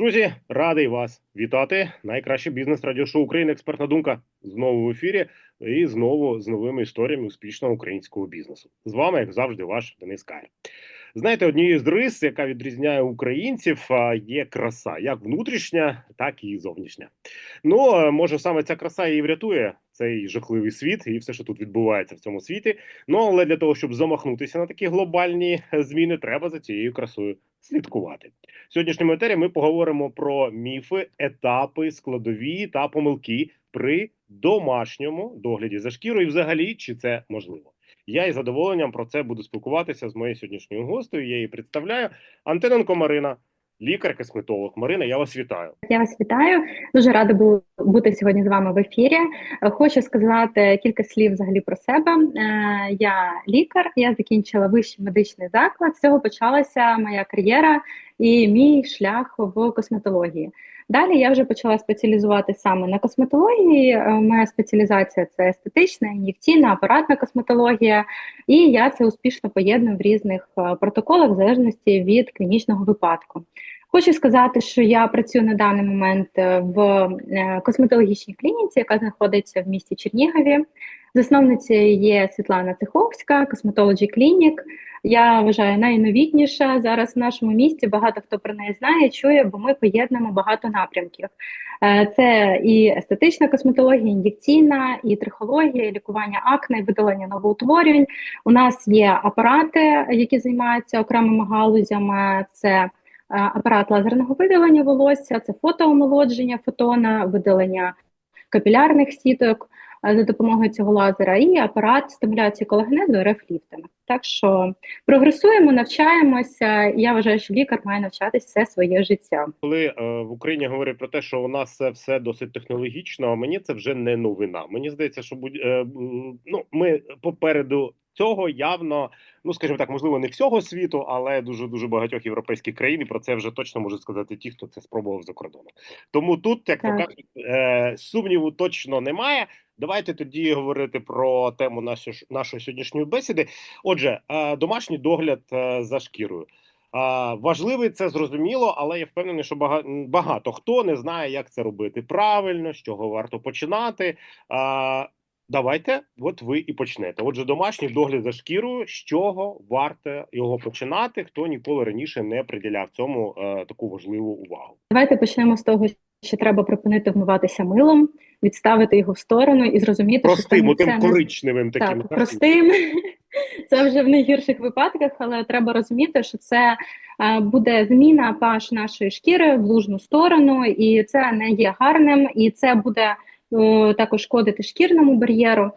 Друзі, радий вас вітати. Найкраще бізнес радіошоу України. Експертна думка знову в ефірі і знову з новими історіями успішного українського бізнесу. З вами, як завжди, ваш Денис Кайр. Знаєте, однією з рис, яка відрізняє українців, є краса, як внутрішня, так і зовнішня. Ну може саме ця краса і врятує цей жахливий світ і все, що тут відбувається в цьому світі. Ну але для того, щоб замахнутися на такі глобальні е, зміни, треба за цією красою слідкувати. В сьогоднішньому етері ми поговоримо про міфи, етапи, складові та помилки при домашньому догляді за шкірою. І взагалі, чи це можливо? Я із задоволенням про це буду спілкуватися з моєю сьогоднішньою гостею. Я її представляю. Антоненко Марина, лікар-косметолог. Марина, я вас вітаю. Я вас вітаю. Дуже рада бу- бути сьогодні з вами в ефірі. Хочу сказати кілька слів взагалі про себе. Е, Я лікар, я закінчила вищий медичний заклад. З цього почалася моя кар'єра і мій шлях в косметології. Далі я вже почала спеціалізувати саме на косметології. Е, Моя спеціалізація це естетична, ін'єкційна, апаратна косметологія, і я це успішно поєдную в різних е, протоколах в залежності від клінічного випадку. Хочу сказати, що я працюю на даний момент е, в е, косметологічній клініці, яка знаходиться в місті Чернігові. Засновницею є Світлана Цеховська, Cosmetology Clinic. Я вважаю найновітніша зараз в нашому місті. Багато хто про неї знає, чує, бо ми поєднуємо багато напрямків. Е, Це і естетична косметологія, ін'єкційна, і трихологія, і лікування акне, видалення новоутворювань. У нас є апарати, які займаються окремими галузями. Це апарат лазерного видалення волосся, це фотоомолодження фотона, видалення капілярних сіток е, за допомогою цього лазера, і апарат стимуляції колагенезу РФ-ліфтами. Так що прогресуємо, навчаємося. і Я вважаю, що лікар має навчатися все своє життя. Коли е, в Україні говорять про те, що у нас це все досить технологічно, мені це вже не новина. Мені здається, що будь е, ну ми попереду цього явно, ну скажімо так, можливо, не всього світу, але дуже дуже багатьох європейських країн. І про це вже точно можуть сказати ті, хто це спробував за кордоном. Тому тут, як то кажуть, е, сумніву точно немає. Давайте тоді говорити про тему нашої нашої сьогоднішньої бесіди. Отже, е, домашній догляд е, за шкірою. Важливий це зрозуміло, але я впевнений, що багато хто не знає, як це робити правильно, з чого варто починати. Давайте, от ви і почнете. Отже, домашній догляд за шкірою, з чого варто його починати, хто ніколи раніше не приділяв цьому е, таку важливу увагу. Давайте почнемо з того, що треба припинити вмиватися милом, відставити його в сторону і зрозуміти, Простим, що це отим коричневим таким Так, простим. Це вже в найгірших випадках, але треба розуміти, що це е, буде зміна паш нашої шкіри в лужну сторону, і це не є гарним, і це буде е, також шкодити шкірному бар'єру.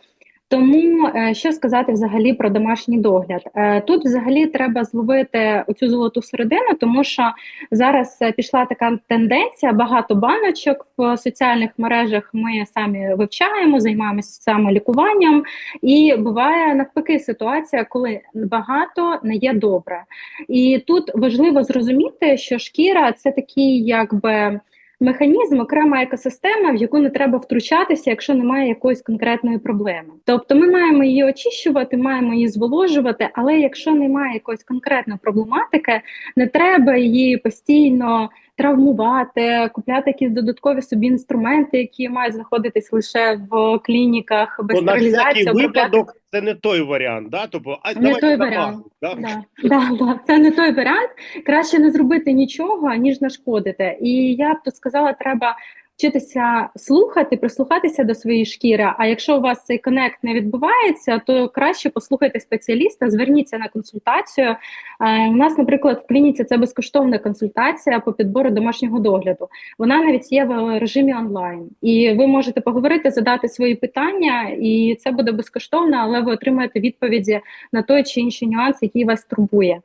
Тому е, що сказати взагалі про домашній догляд? Е, Тут взагалі треба зловити оцю золоту середину, тому що зараз е, пішла така тенденція, багато баночок в соціальних мережах. Ми самі вивчаємо, займаємося самолікуванням. І буває навпаки ситуація, коли багато не є добре. І тут важливо зрозуміти, що шкіра це такий, якби. Механізм, окрема екосистема, в яку не треба втручатися, якщо немає якоїсь конкретної проблеми. Тобто ми маємо її очищувати, маємо її зволожувати, але якщо немає якоїсь конкретної проблематики, не треба її постійно травмувати, купляти якісь додаткові собі інструменти, які мають знаходитись лише в клініках без Бо на всякий стерилізації, випадок це не той варіант, да? Тобто, а Не той варіант. да? Да, да, да. Це не той варіант. Краще не зробити нічого, ніж нашкодити. І я б тут сказала, треба вчитися слухати, прислухатися до своєї шкіри. А якщо у вас цей конект не відбувається, то краще послухайте спеціаліста, зверніться на консультацію. Е, у нас, наприклад, в клініці це безкоштовна консультація по підбору домашнього догляду. Вона навіть є в режимі онлайн, і ви можете поговорити, задати свої питання, і це буде безкоштовно, але ви отримаєте відповіді на той чи інший нюанс, який вас турбує.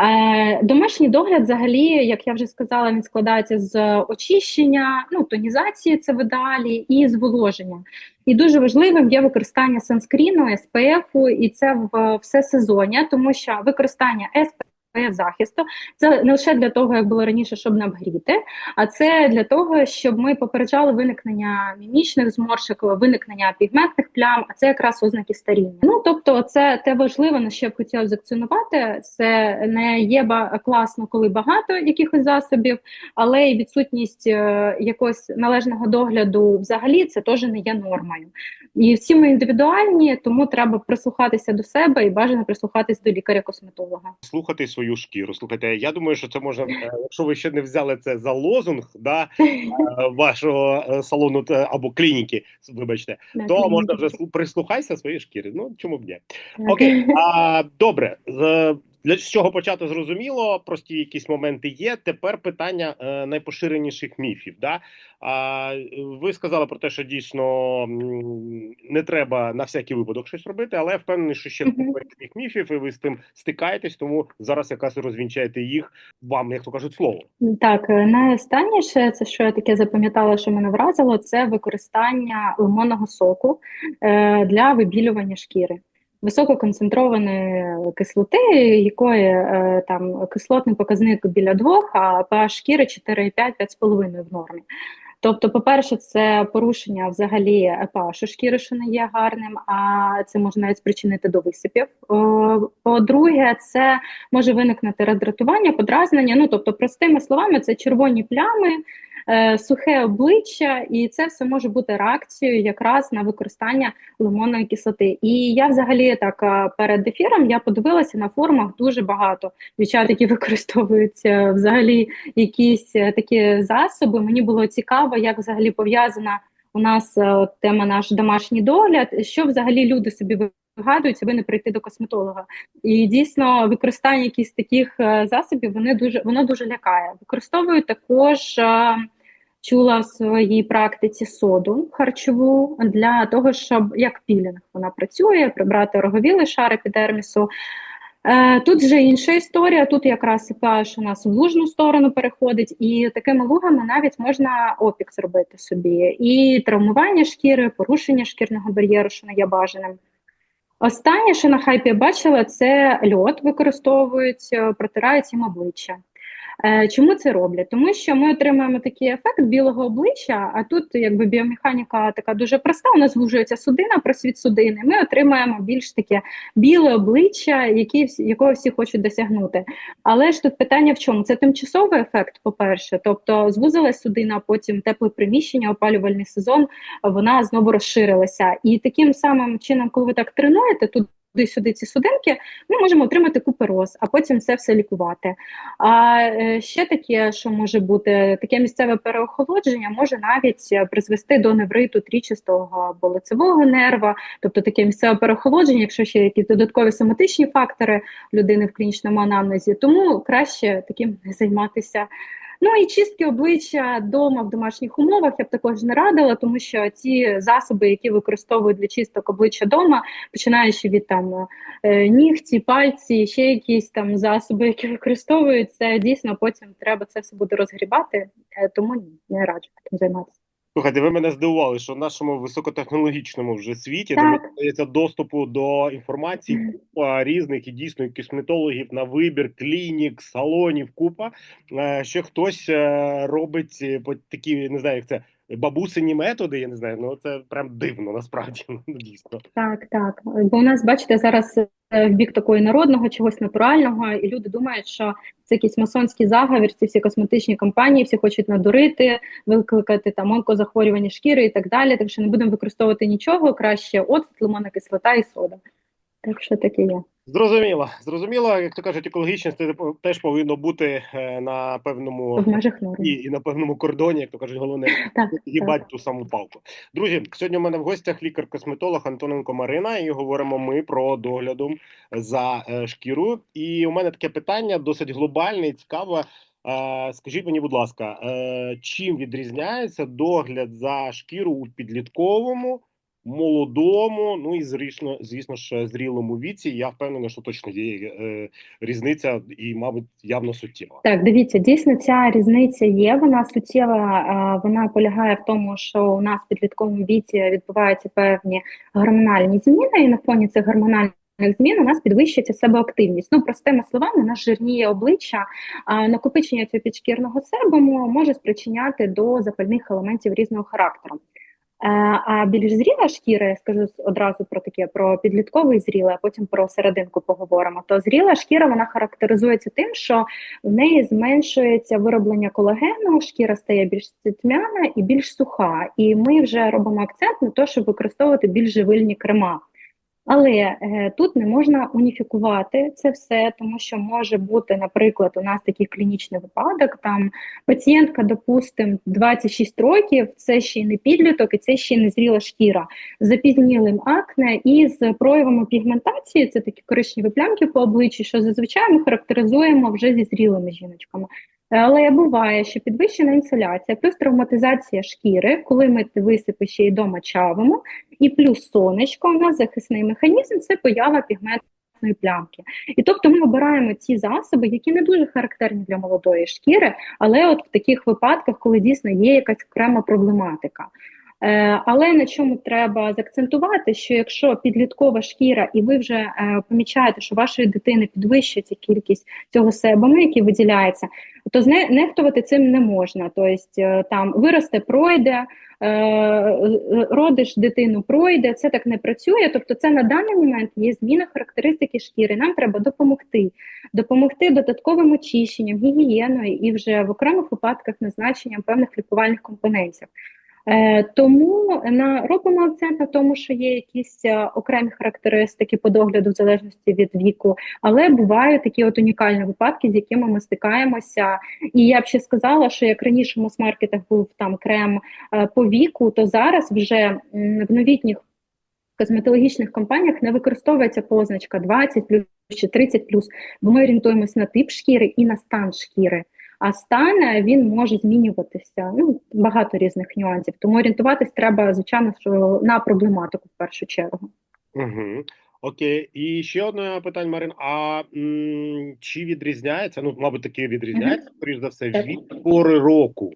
Е, Домашній догляд, взагалі, як я вже сказала, він складається з очищення, ну тонізації це в ідеалі, і зволоження. І дуже важливим є використання санскріну, СПФ, і це в все сезоння, тому що використання захисту. Це не лише для того, як було раніше, щоб нагріти, а це для того, щоб ми попереджали виникнення мімічних зморшок, виникнення пігментних плям. А це якраз ознаки старіння. Ну тобто, це те важливе, на що я б хотіла закціонувати. Це не є ба- класно, коли багато якихось засобів, але і відсутність е, якогось належного догляду взагалі це теж не є нормою. І всі ми індивідуальні, тому треба прислухатися до себе і бажано прислухатись до лікаря-косметолога. Слухати свою шкіру. Слухайте, я думаю, що це можна, е, якщо ви ще не взяли це за лозунг да, е, вашого е, салону або клініки, вибачте, то можна вже слу- прислухайся своїй шкірі. Ну чому б ні? Окей, а добре. Для з чого почати зрозуміло, прості якісь моменти є. Тепер питання е, найпоширеніших міфів. Да? А, ви сказали про те, що дійсно не треба на всякий випадок щось робити, але я впевнений, що ще купа таких міфів, і ви з тим стикаєтесь, тому зараз якраз розвінчаєте їх вам, як то кажуть, слово. Так, е, найостанніше, це що я таке запам'ятала, що мене вразило, це використання лимонного соку е, для вибілювання шкіри. Висококонцентрованої кислоти, якої е, там кислотний показник біля двох, а pH шкіри 4,5-5,5 в нормі. Тобто, по-перше, це порушення взагалі pH шкіри, що не є гарним, а це може навіть спричинити до висипів. По-друге, це може виникнути роздратування, подразнення. Ну тобто, простими словами, це червоні плями, сухе обличчя, і це все може бути реакцією якраз на використання лимонної кислоти. І я взагалі так е, перед ефіром я подивилася на форумах дуже багато дівчат, які використовують е, взагалі якісь е, такі засоби. Мені було цікаво, як взагалі пов'язана у нас е, тема наш домашній догляд, що взагалі люди собі вигадують, аби не прийти до косметолога. І дійсно використання якихось таких е, засобів вони дуже воно дуже лякає. Використовую також. е, Чула в своїй практиці соду харчову для того, щоб як пілінг вона працює, прибрати роговілий шар епідермісу. Е, Тут вже інша історія. Тут якраз pH у нас в лужну сторону переходить, і такими лугами навіть можна опік зробити собі. І травмування шкіри, порушення шкірного бар'єру, що не є бажаним. Останнє, що на хайпі бачила, це льод використовують, протирають їм обличчя. Е, Чому це роблять? Тому що ми отримуємо такий ефект білого обличчя, а тут якби біомеханіка така дуже проста. У нас звужується судина, просвіт судини. Ми отримаємо більш таке біле обличчя, які, якого всі хочуть досягнути. Але ж тут питання в чому? Це тимчасовий ефект, по-перше, тобто звузилась судина, потім тепле приміщення, опалювальний сезон, вона знову розширилася. І таким самим чином, коли ви так тренуєте, тут туди-сюди ці судинки, ми можемо отримати купероз, а потім це все лікувати. А е, ще таке, що може бути, таке місцеве переохолодження може навіть е, призвести до невриту трічастого або лицевого нерва, тобто таке місцеве переохолодження, якщо ще якісь додаткові соматичні фактори людини в клінічному анамнезі, тому краще таким не займатися. Ну і чистки обличчя вдома в домашніх умовах я б також не радила, тому що ці засоби, які використовують для чисток обличчя вдома, починаючи від там е, нігті, пальці, ще якісь там засоби, які використовують, це дійсно потім треба це все буде розгрібати. Е, Тому не раджу таким займатися. Слухайте, ви мене здивували, що в нашому високотехнологічному вже світі, Так. доступу до інформації купа різних і дійсно косметологів на вибір, клінік, салонів, купа. Е, Ще хтось е, робить е, такі, не знаю, як це бабусині методи. Я не знаю, ну це прям дивно, насправді ну, дійсно. Так, так. Бо у нас, бачите, зараз е, в бік такого народного, чогось натурального, і люди думають, що це якийсь масонський заговір, ці всі косметичні компанії, всі хочуть надурити, викликати там онкозахворювання шкіри і так далі. Так що не будемо використовувати нічого, краще оцет, лимонна кислота і сода. Так що таке є. Зрозуміло, зрозуміло, як то кажуть, екологічність теж повинно бути е, на певному В межах норми. і, і на певному кордоні, як то кажуть, головне Так, їбать ту саму палку. Друзі, сьогодні у мене в гостях лікар-косметолог Антоненко Марина, і говоримо ми про доглядом за е, шкірою. І у мене таке питання досить глобальне і цікаве. Е, скажіть мені, будь ласка, чим відрізняється догляд за шкіру у підлітковому, молодому, ну і звісно, звісно ж, зрілому віці? Я впевнений, що точно є е, різниця, і, мабуть, явно суттєва. Так, дивіться, дійсно ця різниця є. Вона суттєва. Вона полягає в тому, що у нас в підлітковому віці відбуваються певні гормональні зміни, і на фоні цих гормональних Змін у нас підвищується себоактивність. Ну, простими словами, нас жирніє обличчя, а накопичення цього підшкірного себуму може спричиняти до запальних елементів різного характеру. Е, А більш зріла шкіра, я скажу одразу про таке про підлітковий зріле, а потім про серединку поговоримо. То зріла шкіра вона характеризується тим, що в неї зменшується вироблення колагену, шкіра стає більш тьмяна і більш суха. І ми вже робимо акцент на те, щоб використовувати більш живильні крема. Але е, тут не можна уніфікувати це все, тому що може бути, наприклад, у нас такий клінічний випадок. Там пацієнтка, допустимо, 26 років, це ще й не підліток, і це ще й не зріла шкіра запізнілим акне і з проявами пігментації. Це такі коричневі плямки по обличчі, що зазвичай ми характеризуємо вже зі зрілими жіночками. Але буває, що підвищена інсоляція, плюс травматизація шкіри, коли ми висипи ще й дома чавимо, і плюс сонечко у нас захисний механізм це поява пігменту. плямки. І тобто ми обираємо ті засоби, які не дуже характерні для молодої шкіри, але от в таких випадках, коли дійсно є якась окрема проблематика. Е, Але на чому треба заакцентувати, що якщо підліткова шкіра, і ви вже е, помічаєте, що вашої дитини підвищується кількість цього себуму, який виділяється, то нехтувати цим не можна. Тобто е, там виросте, пройде, родиш дитину пройде, це так не працює. Тобто, це на даний момент є зміна характеристики шкіри. Нам треба допомогти, допомогти додатковим очищенням, гігієною і вже в окремих випадках назначенням певних лікувальних компонентів. Е, Тому на робимо акцент на тому, що є якісь е, окремі характеристики по догляду в залежності від віку, але бувають такі от унікальні випадки, з якими ми стикаємося. І я б ще сказала, що як раніше в мас-маркетах був там крем е, по віку, то зараз вже в новітніх косметологічних компаніях не використовується позначка 20 плюс чи 30 плюс, бо ми орієнтуємося на тип шкіри і на стан шкіри. А стан е, він може змінюватися. Ну багато різних нюансів. Тому орієнтуватись треба, звичайно, що на проблематику в першу чергу. Угу. Окей, і ще одне питання, Марин. А м, чи відрізняється? Ну, мабуть, таки відрізняється, скоріш за все, від пори року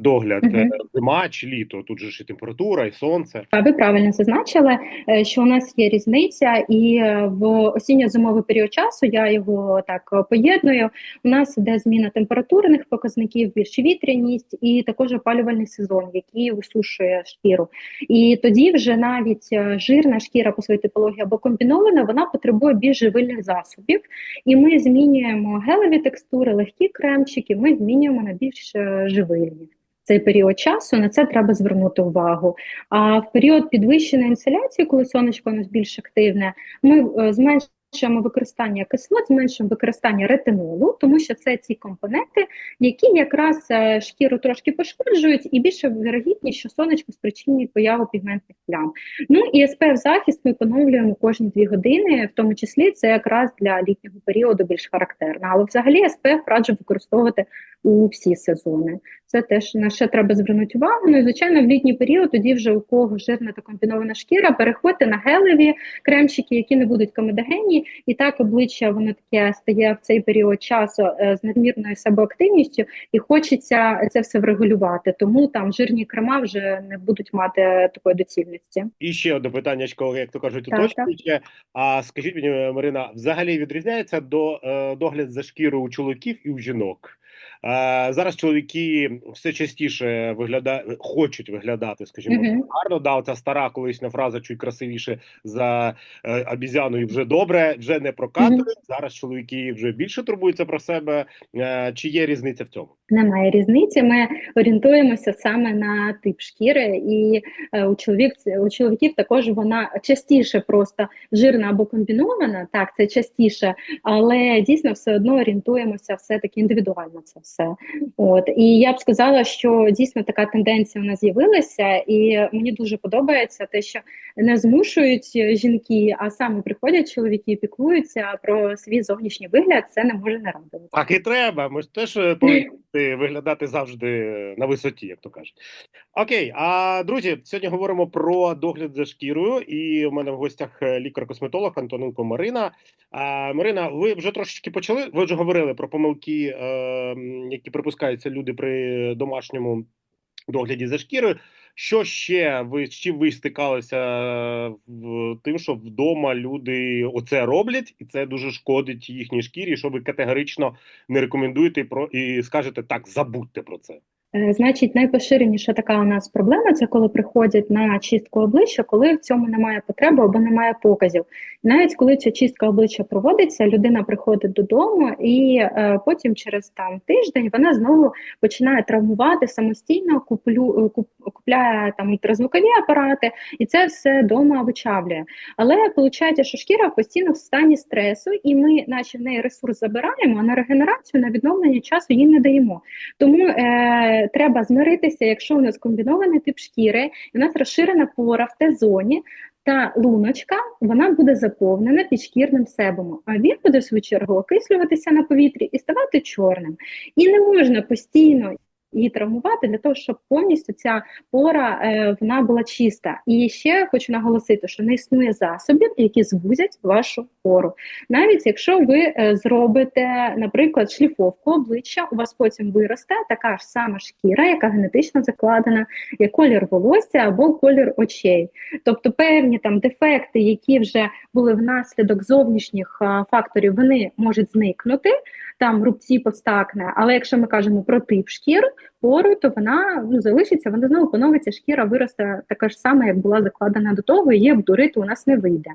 догляд Мгм. е, зима чи літо. Тут же ж і температура, і сонце. А Ви правильно зазначили, е, що у нас є різниця, і е, в осінньо-зимовий період часу я його так е, поєдную. У нас іде зміна температурних показників, більш вітряність і також опалювальний сезон, який висушує шкіру. І тоді вже навіть е, жирна шкіра по своїй типології або комбінована, вона потребує більш живильних засобів. І ми змінюємо гелеві текстури, легкі кремчики, ми змінюємо на більш е, живильні. Цей період часу на це треба звернути увагу. А в період підвищеної інсоляції, коли сонечко у нас більш активне, ми е, зменшуємо використання кислот, зменшуємо використання ретинолу, тому що це ці компоненти, які якраз е, шкіру трошки пошкоджують, і більше вірогідність, що сонечко спричинює появу пігментних плям. Ну і SPF захист ми поновлюємо кожні дві години, в тому числі це якраз для літнього періоду більш характерно. Але взагалі SPF раджу використовувати у всі сезони. Це теж на що треба звернути увагу. Ну і звичайно, в літній період тоді вже у кого жирна та комбінована шкіра, переходьте на гелеві кремчики, які не будуть комедогенні, і так обличчя воно таке стає в цей період часу е, з надмірною себеактивністю, і хочеться це все врегулювати. Тому там жирні крема вже не будуть мати такої доцільності. І ще одне питання, як то кажуть, уточнююче. А скажіть мені, Марина, взагалі відрізняється до е, догляд за шкірою у чоловіків і у жінок? Зараз чоловіки все частіше вигляда... хочуть виглядати, скажімо, Мгм. гарно. Да, оця стара колишня фраза чуть красивіше за е, обізяною вже добре, вже не прокатує. Зараз чоловіки вже більше турбуються про себе. Е, чи є різниця в цьому? Немає різниці. Ми орієнтуємося саме на тип шкіри, і е, у чоловік у чоловіків також вона частіше просто жирна або комбінована. Так, це частіше, але дійсно все одно орієнтуємося все таки індивідуально. Це все. От і я б сказала, що дійсно така тенденція у нас з'явилася, і мені дуже подобається те, що не змушують жінки, а саме приходять чоловіки, і піклуються про свій зовнішній вигляд. Це не може не радувати. Так і треба. Ми ж теж е, повинні виглядати завжди на висоті, як то кажуть. Окей, а друзі, сьогодні говоримо про догляд за шкірою. І в мене в гостях е, лікар-косметолог Антоненко Марина. А, Марина, ви вже трошечки почали. Ви вже говорили про помилки, е, які припускаються люди при домашньому догляді за шкірою. Що ще ви з чим ви стикалися в тим, що вдома люди оце роблять, і це дуже шкодить їхній шкірі, що ви категорично не рекомендуєте і скажете так, забудьте про це. Е, Значить, найпоширеніша така у нас проблема це коли приходять на чистку обличчя, коли в цьому немає потреби або немає показів. Навіть коли ця чистка обличчя проводиться, людина приходить додому, і е, потім через там тиждень вона знову починає травмувати самостійно, куплю, е, куп, купляє там ультразвукові апарати, і це все вдома вичавлює. Але виходить, що шкіра постійно в стані стресу, і ми, наче в неї ресурс забираємо, а на регенерацію, на відновлення часу їй не даємо. Тому е, треба змиритися, якщо у нас комбінований тип шкіри, і у нас розширена пора в Т-зоні, та луночка вона буде заповнена підшкірним себумом, а він буде в свою чергу окислюватися на повітрі і ставати чорним. І не можна постійно її травмувати для того, щоб повністю ця пора е, вона була чиста. І ще хочу наголосити, що не існує засобів, які звузять вашу пору. Навіть якщо ви е, зробите, наприклад, шліфовку обличчя, у вас потім виросте така ж сама шкіра, яка генетично закладена, як колір волосся або колір очей. Тобто певні там дефекти, які вже були внаслідок зовнішніх а, факторів, вони можуть зникнути, там рубці постакне. Але якщо ми кажемо про тип шкір пору, то вона ну, залишиться, вона знову поновиться, шкіра виросте така ж сама, як була закладена до того, і її обдурити у нас не вийде.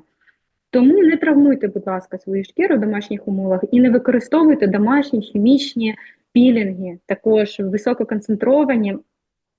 Тому не травмуйте, будь ласка, свою шкіру в домашніх умовах і не використовуйте домашні хімічні пілінги, також висококонцентровані.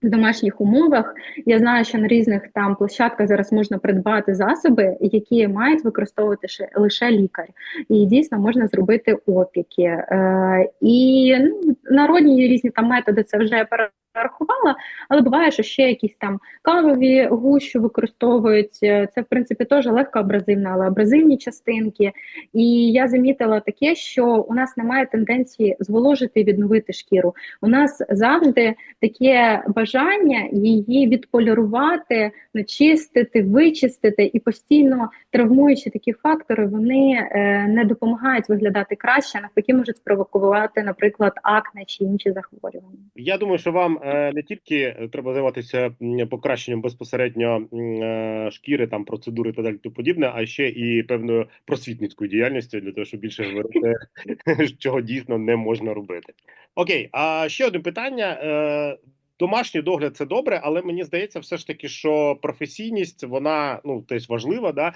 В домашніх умовах я знаю, що на різних там площадках зараз можна придбати засоби, які мають використовувати ще лише лікар, і дійсно можна зробити опіки. Е, І ну, народні різні там методи це вже перерахувала, але буває, що ще якісь там кавові гущу використовують. Це в принципі теж легкоабразивна, але абразивні частинки. І я замітила таке, що у нас немає тенденції зволожити і відновити шкіру. У нас завжди таке бажання її відполірувати, начистити, вичистити і постійно травмуючи такі фактори, вони е, не допомагають виглядати краще, навпаки можуть спровокувати, наприклад, акне чи інші захворювання. Я думаю, що вам е, не тільки треба займатися покращенням безпосередньо е, шкіри, там процедури та далі тому подібне, а ще і певною просвітницькою діяльністю для того, щоб більше говорити, чого дійсно не можна робити. Окей, а ще одне питання. Е, Домашній догляд це добре, але мені здається, все ж таки, що професійність вона ну теж важлива, да.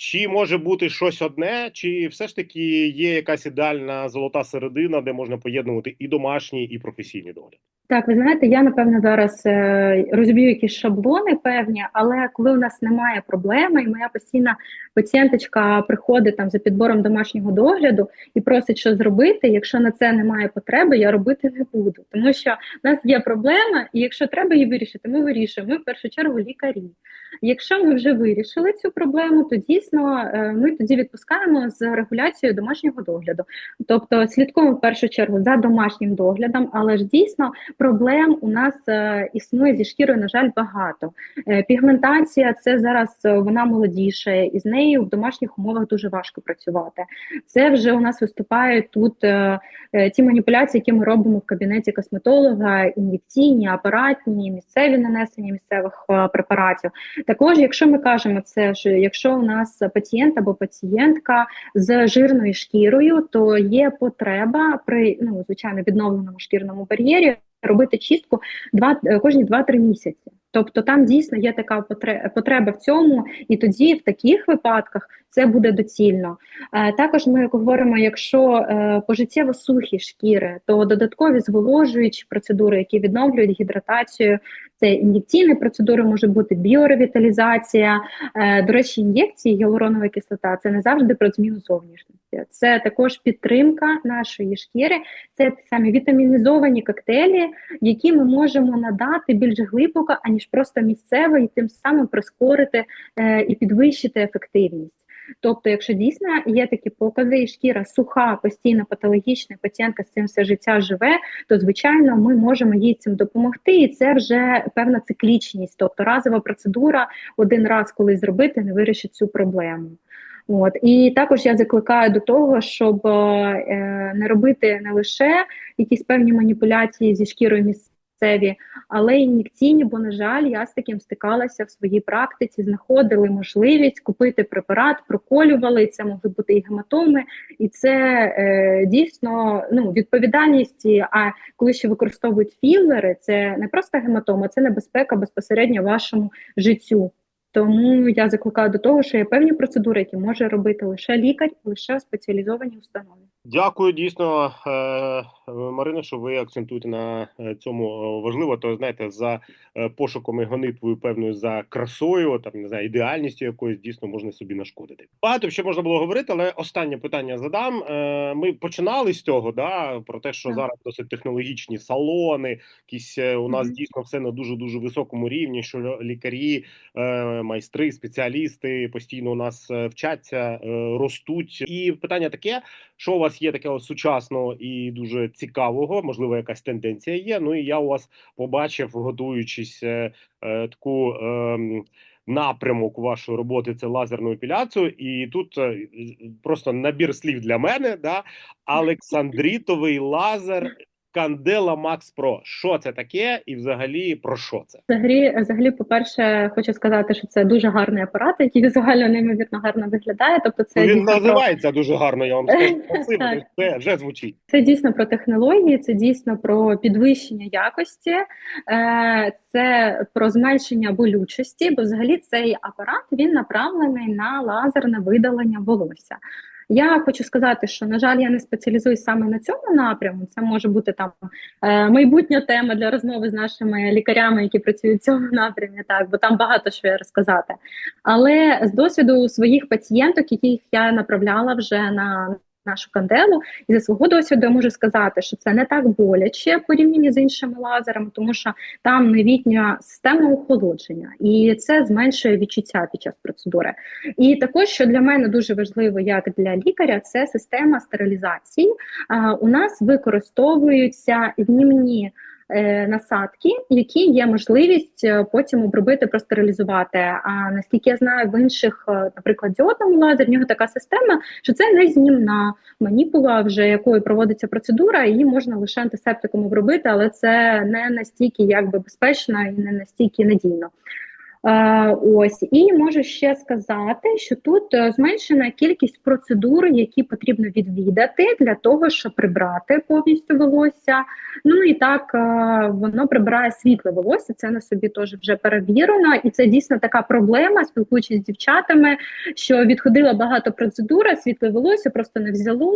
Чи може бути щось одне, чи все ж таки є якась ідеальна золота середина, де можна поєднувати і домашній, і професійний догляд? Так, ви знаєте, я напевно зараз е, розб'ю якісь шаблони певні, але коли у нас немає проблеми, і моя постійна пацієнточка приходить там за підбором домашнього догляду і просить, що зробити. Якщо на це немає потреби, я робити не буду, тому що в нас є проблема, і якщо треба її вирішити, ми вирішуємо. Ми в першу чергу лікарі. Якщо ми вже вирішили цю проблему, то дійсно е, ми тоді відпускаємо з регуляцією домашнього догляду, тобто слідкуємо в першу чергу за домашнім доглядом, але ж дійсно проблем у нас е, існує зі шкірою, на жаль, багато. Е, пігментація це зараз вона молодіша, і з нею в домашніх умовах дуже важко працювати. Це вже у нас виступають тут ті маніпуляції, які ми робимо в кабінеті косметолога, ін'єкційні, апаратні, місцеві нанесення місцевих препаратів. Також, якщо ми кажемо це, що якщо у нас пацієнт або пацієнтка з жирною шкірою, то є потреба при ну звичайно відновленому шкірному бар'єрі робити чистку два кожні 2-3 місяці. Тобто там дійсно є така потреба в цьому, і тоді в таких випадках це буде доцільно. Е, також ми говоримо, якщо е, пожиттєво сухі шкіри, то додаткові зволожуючі процедури, які відновлюють гідратацію, це ін'єкційні процедури, може бути біоревіталізація. Е, до речі, ін'єкції гіалуронова кислота це не завжди про зміну зовнішності. Це також підтримка нашої шкіри, це самі вітамінізовані коктейлі, які ми можемо надати більш глибоко, аніж просто місцево, і тим самим прискорити і підвищити ефективність. Тобто, якщо дійсно є такі покази, і шкіра суха, постійно патологічна, пацієнтка з цим все життя живе, то звичайно ми можемо їй цим допомогти, і це вже певна циклічність, тобто разова процедура один раз колись зробити, не вирішить цю проблему. От. І також я закликаю до того, щоб е, не робити не лише якісь певні маніпуляції зі шкірою місцевою, місцеві, але ін'єкційні, бо, на жаль, я з таким стикалася в своїй практиці, знаходили можливість купити препарат, проколювали. Це могли бути і гематоми, і це е, дійсно ну, відповідальність. А коли ще використовують філери, це не просто гематома, це небезпека безпосередньо вашому життю. Тому я закликаю до того, що є певні процедури, які може робити лише лікар, лише в спеціалізованій установі. Дякую дійсно, е, Марина, що ви акцентуєте на е, цьому е, важливо. То знаєте, за пошуком і гонитвою певною за красою, там не знаю, ідеальністю якоюсь дійсно можна собі нашкодити. Багато ще можна було говорити, але останнє питання задам. Ми починали з цього, да про те, що Так. зараз досить технологічні салони, якісь у нас дійсно все на дуже дуже високому рівні. Що лікарі, майстри, спеціалісти постійно у нас вчаться, ростуть. І питання таке: що у вас є такого сучасного і дуже цікавого? Можливо, якась тенденція є. Ну і я у вас побачив, готуючись е, е, таку. е, Напрямок вашої роботи це лазерну епіляцію, і тут е, просто набір слів для мене. Да? Олександрітовий лазер Candela Max Pro. Що це таке, і взагалі про що це? Взагалі, взагалі, по-перше, хочу сказати, що це дуже гарний апарат, який візуально неймовірно гарно виглядає. Тобто, це Ну, Він дійсно про називається дуже гарно. Я вам скажу спасибо, Це вже звучить. Це дійсно про технології, це дійсно про підвищення якості, е, це про зменшення болючості, бо взагалі цей апарат він направлений на лазерне видалення волосся. Я хочу сказати, що на жаль, я не спеціалізуюсь саме на цьому напряму. Це може бути там е, майбутня тема для розмови з нашими лікарями, які працюють в цьому напрямі, так бо там багато що я розказати. Але з досвіду своїх пацієнток, яких я направляла вже на нашу канделу, і за свого досвіду я можу сказати, що це не так боляче порівняно з іншими лазерами, тому що там новітня система охолодження, і це зменшує відчуття під час процедури. І також, що для мене дуже важливо, як для лікаря, це система стерилізації. У нас використовуються знімні насадки, які є можливість е, потім обробити, простерилізувати. А наскільки я знаю, в інших, е, наприклад, діодному лазер, в нього така система, що це не знімна маніпула, вже якою проводиться процедура, її можна лише антисептиком обробити, але це не настільки якби безпечно і не настільки надійно. Е, ось і можу ще сказати, що тут е, зменшена кількість процедур, які потрібно відвідати для того, щоб прибрати повністю волосся. Ну і так е, воно прибирає світле волосся. Це на собі теж вже перевірено, і це дійсно така проблема, спілкуючись з дівчатами, що відходило багато процедур, світле волосся просто не взяло.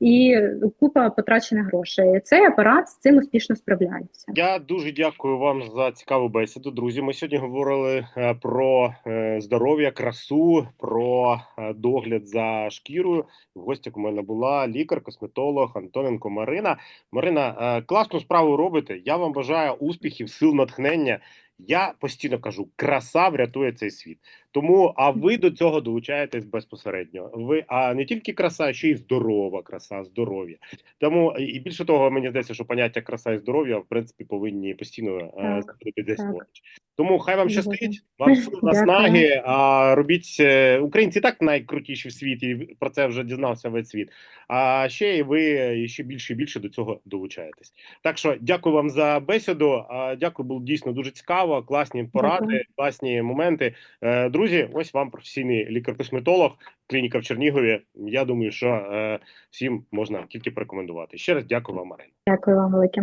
І купа потрачених грошей. Цей апарат з цим успішно справляється. Я дуже дякую вам за цікаву бесіду. Друзі, ми сьогодні говорили е, про е, здоров'я, красу, про е, догляд за шкірою. В гостях у мене була лікар, косметолог Антоненко Марина. Марина, класну справу робите. Я вам бажаю успіхів, сил, натхнення. Я постійно кажу, краса врятує цей світ. Тому, а ви до цього долучаєтесь безпосередньо. Ви а не тільки краса, а ще й здорова краса, здоров'я. Тому і більше того, мені здається, що поняття краса і здоров'я в принципі повинні постійно е, Так, знаходити десь поруч. Тому хай вам щастить, вам наснаги. А робіть е, українці так найкрутіші в світі. і Про це вже дізнався весь світ. А ще і ви ще більше і більше до цього долучаєтесь. Так що дякую вам за бесіду. Дякую, було дійсно дуже цікаво. Класні поради, класні моменти. Е, Друзі, ось вам професійний лікар-косметолог, клініка в Чернігові. Я думаю, що е, всім можна тільки порекомендувати. Ще раз дякую вам, Марина. Дякую вам велике.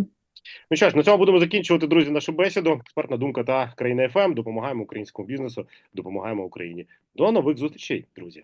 Ну що ж, на цьому будемо закінчувати, друзі, нашу бесіду. Експертна думка та країна ФМ. Допомагаємо українському бізнесу, допомагаємо Україні. До нових зустрічей, друзі.